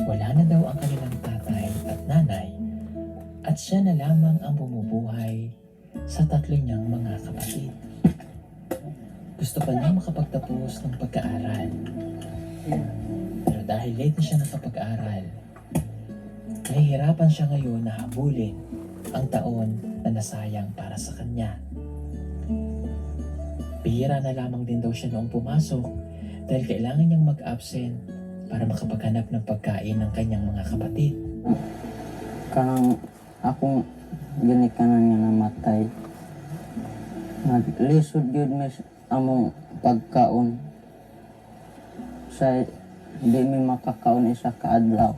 Wala na daw ang kanilang tatay at nanay at siya na lamang ang bumubuhay sa tatlo niyang mga kapatid. Gusto pa niya makapagtapos ng pagkaaral. Pero dahil late na siya nakapag-aral, nahihirapan siya ngayon na habulin ang taon na nasayang para sa kanya. Bihira na lamang din daw siya noong pumasok dahil kailangan niyang mag-absent para makapaghanap ng pagkain ng kanyang mga kapatid. kanang akong ginikanan nga namatay naglisod yun mis among pagkaon. Sa di mi makakaon isa ka adlaw.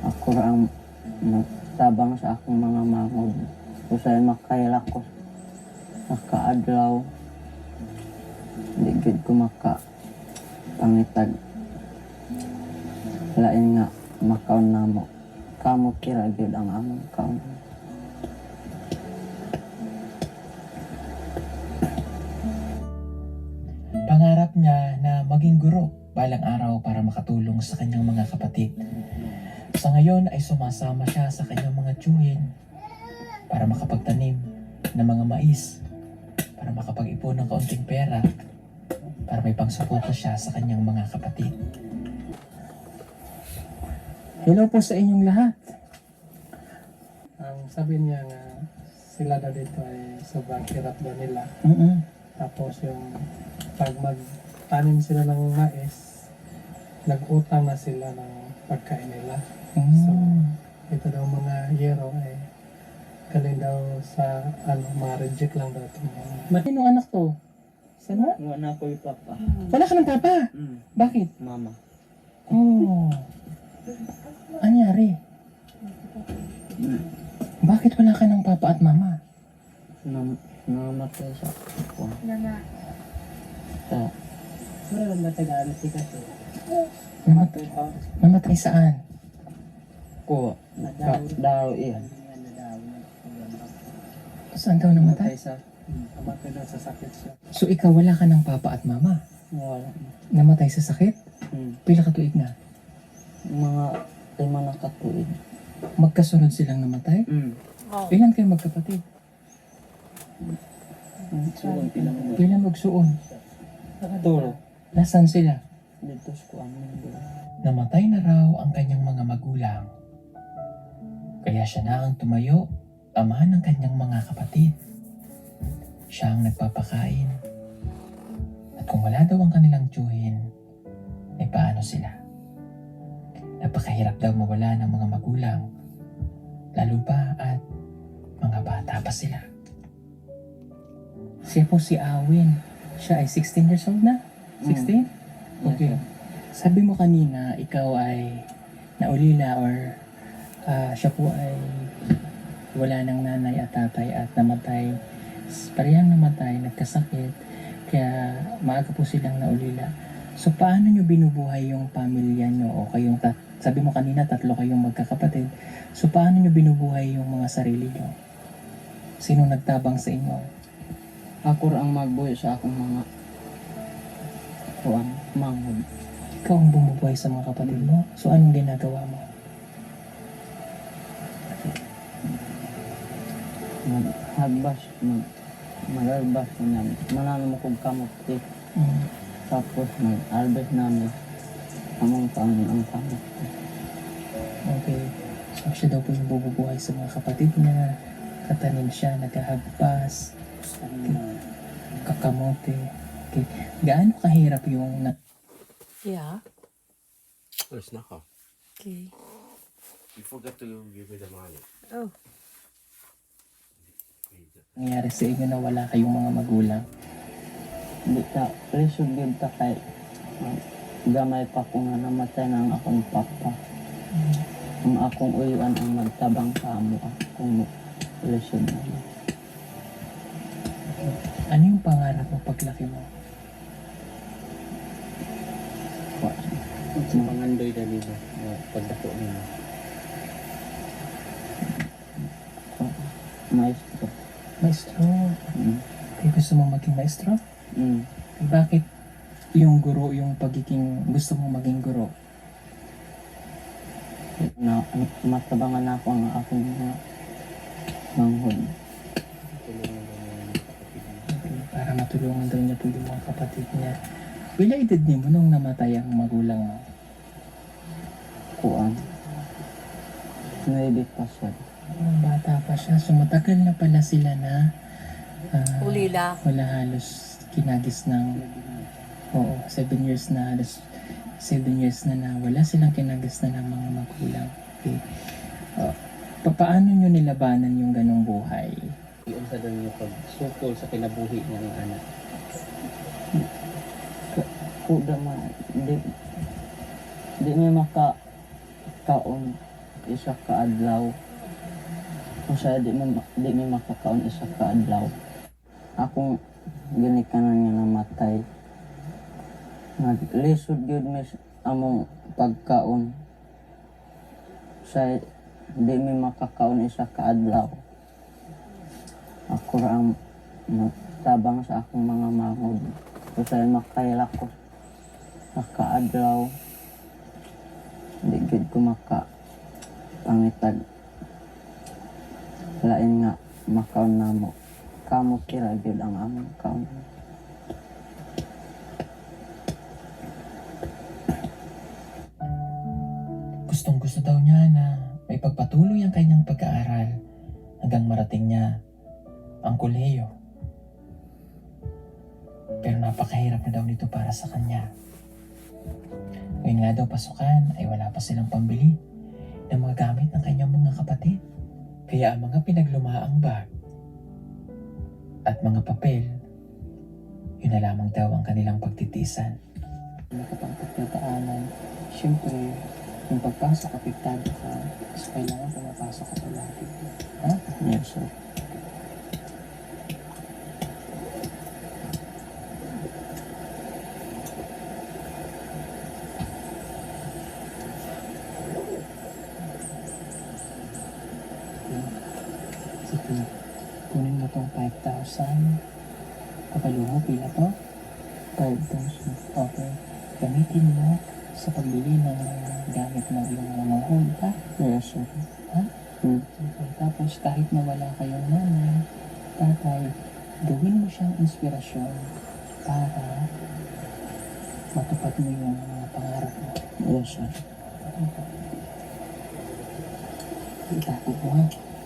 Ako ang nagtabang sa akong mga mangod. Usay makaila ko sa kaadlaw di ko maka pangitag lain nga makaon namo kamo kira gyud ang among kaon Pangarap niya na maging guro balang araw para makatulong sa kanyang mga kapatid. Sa ngayon ay sumasama siya sa kanyang mga tiyuhin para makapagtanim ng mga mais, para makapag-ipon ng kaunting pera, para may pangsuporta siya sa kanyang mga kapatid. Hello po sa inyong lahat. Ang sabi niya nga sila daw dito ay sobrang hirap daw nila. Mm-mm. Tapos yung pag magtanim sila ng mais, nag-utang na sila ng pagkain nila. Mm. Ito daw mga hero ay galing daw sa ano, mga reject lang daw itong mga Matinong anak to? Sana? wala ko papa Wala ka ng papa? mm. Bakit? mama Oh. Anyari? Bakit wala ka ng papa at mama? nam namatay sa ako sa Wala lang natagaan si kasi. Namatay, namatay saan? ko sa daw iyan Saan daw namatay? sa Amatay daw sa sakit siya. So ikaw wala ka ng papa at mama? wala Namatay sa sakit? mm. Pila ka tuig na? Mga lima na katuig Magkasunod silang namatay? mm. Ilan kayo magkapatid? so pinang Ilan magsuon? tulo Nasaan sila? dito sa amin Namatay na raw ang kanyang mga magulang. Kaya siya na ang tumayo, ama ng kanyang mga kapatid. Siya ang nagpapakain. At kung wala daw ang kanilang tiyuhin, ay paano sila? Napakahirap daw mawala ng mga magulang, lalo pa at mga bata pa sila. Siya po si Awin. Siya ay 16 years old na? 16? Okay. Sabi mo kanina, ikaw ay naulila or ah, siya po ay wala ng nanay at tatay at namatay. Parehang namatay, nagkasakit. Kaya maaga po silang naulila. So paano nyo binubuhay yung pamilya nyo o kayong tat sabi mo kanina tatlo kayong magkakapatid. So paano nyo binubuhay yung mga sarili nyo? Sino nagtabang sa inyo? ako ang magbuhi sa akong mga kuan mangod Ikaw ang bumubuhay sa mga kapatid mo. So anong ginagawa mo? maghagbas mag magalbas ko namin kong kamot eh. Mm. tapos mag-albas namin among pangin ang kamot Okay. So siya daw po yung bububuhay sa mga kapatid niya. Katanim siya, naghahabas, kakamote. Okay. Gaano kahirap yung na- Yeah. There's not. Okay. You forgot to give me the money. Oh. nangyari sa inyo na wala kayong mga magulang? di ta lisod yun ta kay ah, gamay pa ko nga namatay na ang akong papa ang akong uyuan ang magtabang sa amo akong lisod na Ano yung pangarap mo paglaki mo? Sa pangandoy na nila. Pagdako nila. maestro Maestro. mm. Kaya gusto mo maging maestro? Mm. Bakit yung guro, yung pagiging gusto mo maging guro? Na, matabangan ako ang aking mga manghod. Okay, para matulungan daw niya po yung mga kapatid niya. Edad niyo mo nung namatay ang magulang mo? Kuan. Nuebe pa siya. Oh, bata pa siya. So matagal na pala sila na ah, Ulila. wala halos kinagis ng oo, seven years na halos seven years na na wala silang kinagis na ng mga magulang. Okay. Oh, pa- paano nyo nilabanan yung ganong buhay? Iyon sa daw niya pag sukol sa kinabuhi niya ng anak. Kuda man. Di, di may maka kaon isa ka adlaw. Kung siya di, may, ma- di may makakaon isa ka adlaw. Akong ginikanan nga namatay. Naglisod yun mis among pagkaon. Siya di may makakaon isa ka adlaw. Ako ang tabang sa akong mga mangod. Kung sa'yo makaila ko sa kaadlaw, hindi gud ko maka pangitag. Lain nga makaon na mo. Kamo kira gud ang among kaon. Marating niya ang koleyo. Pero napakahirap na daw nito para sa kanya. Ngayon nga daw pasukan ay wala pa silang pambili ng mga gamit ng kanyang mga kapatid. Kaya ang mga pinaglumaang bag at mga papel, yun na lamang daw ang kanilang pagtitisan. Nakapagpagkataanan, syempre, yung pagpasok, apektado ka. So, kailangan pumapasok ka palagi. Ha? Yes, sir. Sige, kunin mo tong 5,000. Kapaluho, pila to? 5,000. Okay. Gamitin mo kayong nanay, tatay, gawin mo siyang inspirasyon para matupad mo yung mga pangarap mo. Yes, sir. Itakot mo ha.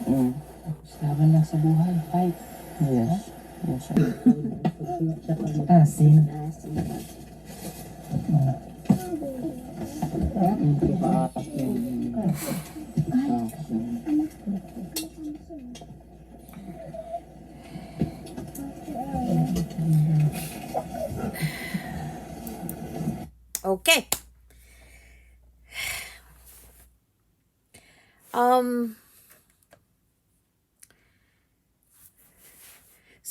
Mm. Tapos laban lang sa buhay. Fight. Yes. Yes, sir. Asin. Okay. Um,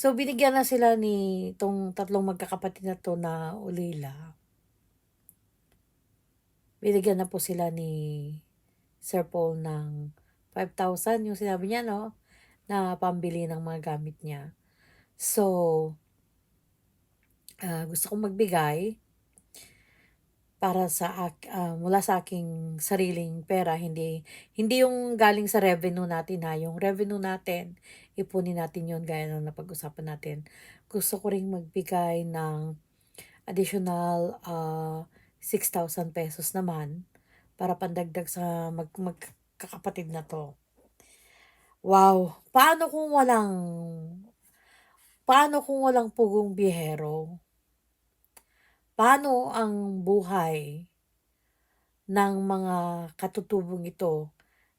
so, binigyan na sila ni itong tatlong magkakapatid na to na ulila. Binigyan na po sila ni Sir Paul ng 5,000, yung sinabi niya, no? Na pambili ng mga gamit niya. So, ah, gusto kong magbigay para sa ah, mula sa aking sariling pera hindi hindi yung galing sa revenue natin ha. Yung revenue natin ipunin natin yon gaya ng napag-usapan natin. Gusto ko ring magbigay ng additional ah, 6,000 pesos naman para pandagdag sa mag magkakapatid na to. Wow! Paano kung walang paano kung walang pugong biyahero paano ang buhay ng mga katutubong ito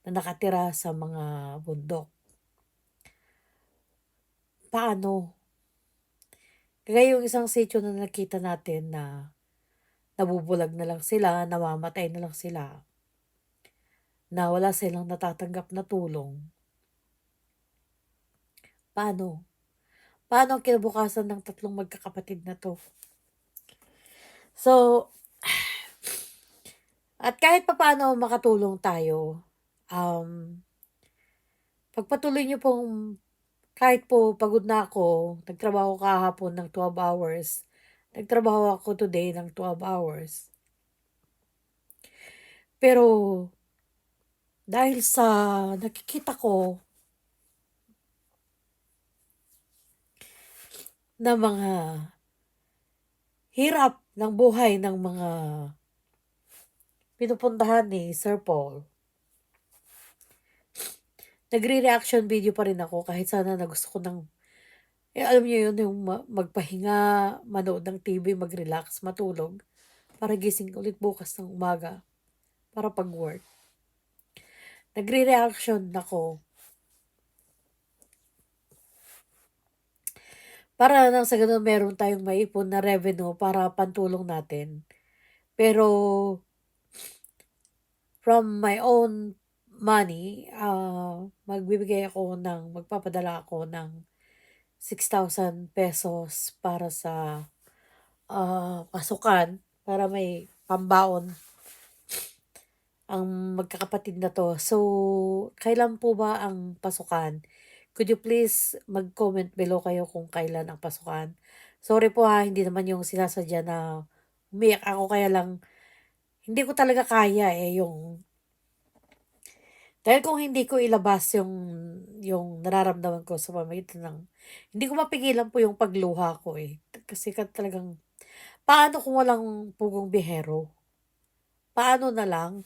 na nakatira sa mga bundok? Paano? Kaya yung isang sityo na nakita natin na nabubulag na lang sila, namamatay na lang sila, na wala silang natatanggap na tulong. Paano? Paano ang kinabukasan ng tatlong magkakapatid na to? So, at kahit papaano makatulong tayo, um, pagpatuloy niyo pong kahit po pagod na ako, nagtrabaho kahapon ng 12 hours, nagtrabaho ako today ng 12 hours. Pero, dahil sa nakikita ko na mga hirap ng buhay ng mga pinupuntahan ni Sir Paul. Nagre-reaction video pa rin ako kahit sana na gusto ko ng eh, alam niyo yun, yung ma- magpahinga, manood ng TV, mag-relax, matulog, para gising ulit bukas ng umaga, para pag-work. Nagre-reaction ako para nang sa ganun meron tayong maipon na revenue para pantulong natin. Pero from my own money, ah magbibigay ako ng, magpapadala ako ng 6,000 pesos para sa ah, pasukan, para may pambaon ang magkakapatid na to. So, kailan po ba ang pasukan? Could you please mag-comment below kayo kung kailan ang pasukan? Sorry po ha, hindi naman yung sinasadya na umiyak ako kaya lang hindi ko talaga kaya eh yung dahil kung hindi ko ilabas yung yung nararamdaman ko sa pamamagitan ng hindi ko mapigilan po yung pagluha ko eh. Kasi ka talagang paano kung walang pugong bihero? Paano na lang?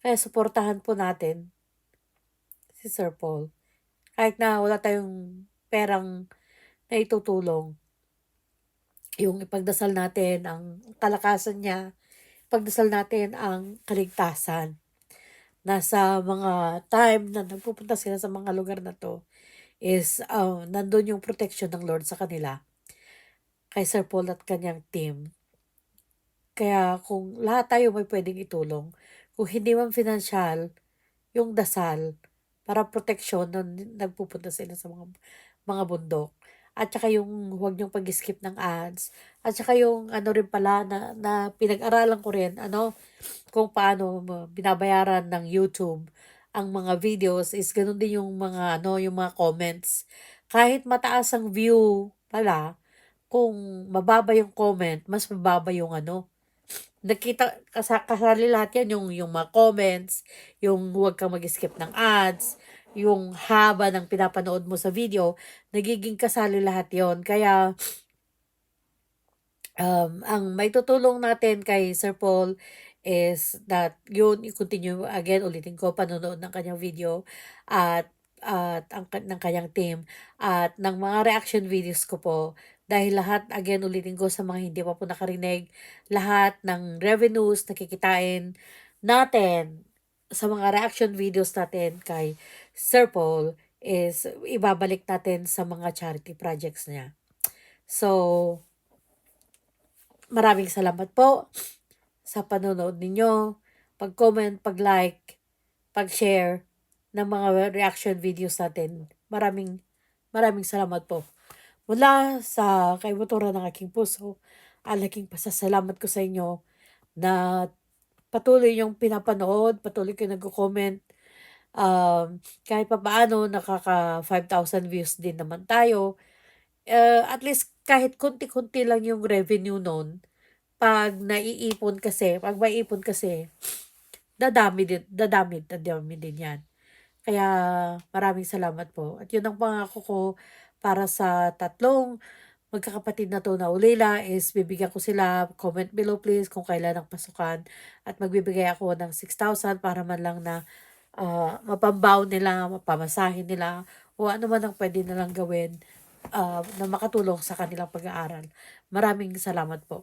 Kaya suportahan po natin si Sir Paul. Kahit na wala tayong perang na itutulong. Yung ipagdasal natin ang kalakasan niya, ipagdasal natin ang kaligtasan. Nasa mga time na nagpupunta sila sa mga lugar na to is um, nandun yung protection ng Lord sa kanila kay Sir Paul at kanyang team. Kaya kung lahat tayo may pwedeng itulong, kung hindi man financial, yung dasal para protection nung nagpupunta sila sa mga mga bundok. At saka yung huwag niyong pag-skip ng ads. At saka yung ano rin pala na, na pinag-aralan ko rin, ano, kung paano binabayaran ng YouTube ang mga videos is ganun din yung mga ano, yung mga comments. Kahit mataas ang view pala, kung mababa yung comment, mas mababa yung ano, nakita kasa, kasali lahat yan yung yung mga comments, yung huwag kang mag-skip ng ads, yung haba ng pinapanood mo sa video, nagiging kasali lahat yon Kaya um, ang may tutulong natin kay Sir Paul is that yun, i-continue again, ulitin ko, panonood ng kanyang video at at ang ng kanyang team at ng mga reaction videos ko po dahil lahat again ulitin ko sa mga hindi pa po nakarinig lahat ng revenues na kikitain natin sa mga reaction videos natin kay Sir Paul is ibabalik natin sa mga charity projects niya. So, maraming salamat po sa panonood ninyo, pag-comment, pag-like, pag-share ng mga reaction videos natin. Maraming, maraming salamat po. Mula sa kaibuturan ng aking puso, ang laking pasasalamat ko sa inyo na patuloy yung pinapanood, patuloy kayo nag-comment. Um, kahit pa paano, nakaka 5,000 views din naman tayo. Uh, at least kahit konti-konti lang yung revenue nun, pag naiipon kasi, pag maiipon kasi, dadami din, dadami, dadami din yan. Kaya maraming salamat po. At yun ang pangako ko para sa tatlong magkakapatid na to na ulila is bibigyan ko sila, comment below please kung kailan ang pasukan at magbibigay ako ng 6,000 para man lang na uh, mapambaw nila, mapamasahin nila o ano man ang pwede nilang gawin uh, na makatulong sa kanilang pag-aaral. Maraming salamat po.